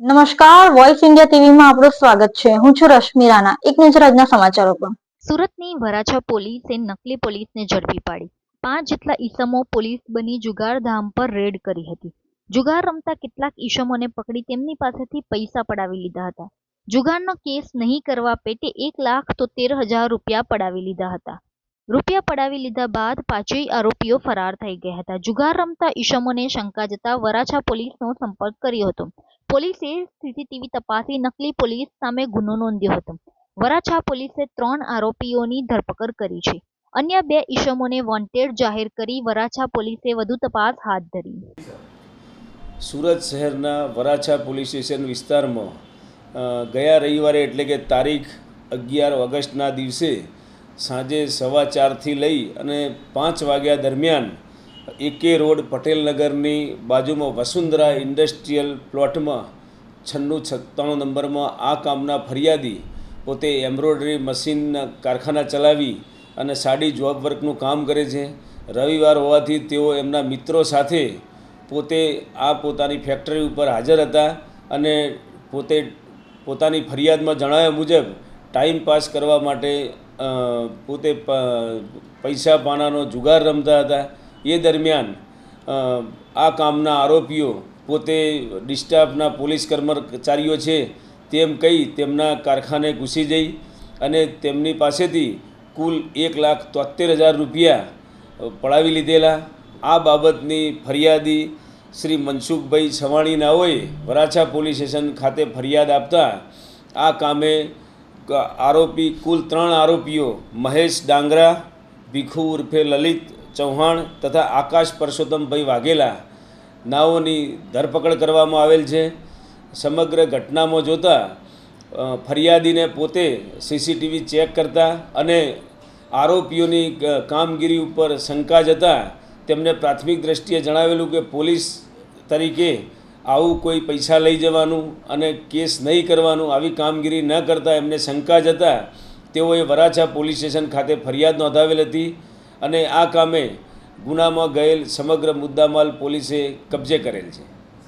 નમસ્કાર voice India ટીવીમાં આપણું સ્વાગત છે. હું છું રશ્મિ રાણા. એક નજર આજના સમાચારો પર. સુરતની વરાછા પોલીસે નકલી પોલીસને ઝડપી પાડી. પાંચ જેટલા ઈસમો પોલીસ બની જુગારધામ પર રેડ કરી હતી. જુગાર રમતા કેટલાક ઈસમોને પકડી તેમની પાસેથી પૈસા પડાવી લીધા હતા. જુગારનો કેસ નહીં કરવા પેટે એક લાખ તોતેર હજાર રૂપિયા પડાવી લીધા હતા. રૂપિયા પડાવી લીધા બાદ પાંચેય આરોપીઓ ફરાર થઈ ગયા હતા. જુગાર રમતા ઈસમોને શંકા જતા વરાછા પોલીસનો સંપર્ક કર્યો હતો. પોલીસે સીસીટીવી તપાસી નકલી પોલીસ સામે ગુનો નોંધ્યો હતો. વરાછા પોલીસે ત્રણ આરોપીઓની ધરપકડ કરી છે. અન્ય બે ઈસમોને વોન્ટેડ જાહેર કરી વરાછા પોલીસે વધુ તપાસ હાથ ધરી. સુરત શહેરના વરાછા પોલીસ સ્ટેશન વિસ્તારમાં ગયા રવિવારે એટલે કે તારીખ અગિયાર ઓગસ્ટના દિવસે સાંજે સવા ચારથી લઈ અને પાંચ વાગ્યા દરમિયાન એકે રોડ પટેલનગરની બાજુમાં વસુંધરા ઇન્ડસ્ટ્રીયલ પ્લોટમાં છન્નું સત્તાણું નંબરમાં આ કામના ફરિયાદી પોતે એમ્બ્રોઇડરી મશીનના કારખાના ચલાવી અને સાડી જોબ વર્કનું કામ કરે છે. રવિવાર હોવાથી તેઓ એમના મિત્રો સાથે પોતે આ પોતાની ફેક્ટરી ઉપર હાજર હતા અને પોતે પોતાની ફરિયાદમાં જણાવ્યા મુજબ ટાઈમ પાસ કરવા માટે પોતે પૈસા પાનાનો જુગાર રમતા હતા. એ દરમિયાન આ કામના આરોપીઓ પોતે ડિસ્ટાફના પોલીસ કર્મચારીઓ છે, તેમ કહી તેમના કારખાને ઘૂસી જઈ અને તેમની પાસેથી કુલ એક લાખ તોતેર હજાર રૂપિયા પડાવી લીધેલા. આ બાબતની ફરિયાદી શ્રી મનસુખભાઈ સવાણી નાઓએ વરાછા પોલીસ સ્ટેશન ખાતે ફરિયાદ આપતા આ કામે આરોપી કુલ ત્રણ આરોપીઓ, મહેશ ડાંગરા, ભીખુ ઉર્ફે લલિત ચૌહાણ તથા આકાશ પરસોત્તમભાઈ વાઘેલા નાઓની ધરપકડ કરવામાં આવેલ છે. સમગ્ર ઘટનામાં જોતા ફરિયાદીને પોતે સીસીટીવી ચેક કરતા અને આરોપીઓની કામગીરી ઉપર શંકા જતા તેમને પ્રાથમિક દ્રષ્ટિએ જણાવેલું કે પોલીસ તરીકે આવું કોઈ પૈસા લઈ જવાનું અને કેસ નહીં કરવાનું આવી કામગીરી ન કરતા એમને શંકા જતા તેઓએ વરાછા પોલીસ સ્ટેશન ખાતે ફરિયાદ નોંધાવેલ હતી. અને આ કામે ગુનામાં ગયેલ સમગ્ર મુદ્દામાલ પોલીસે કબજે કરેલ છે.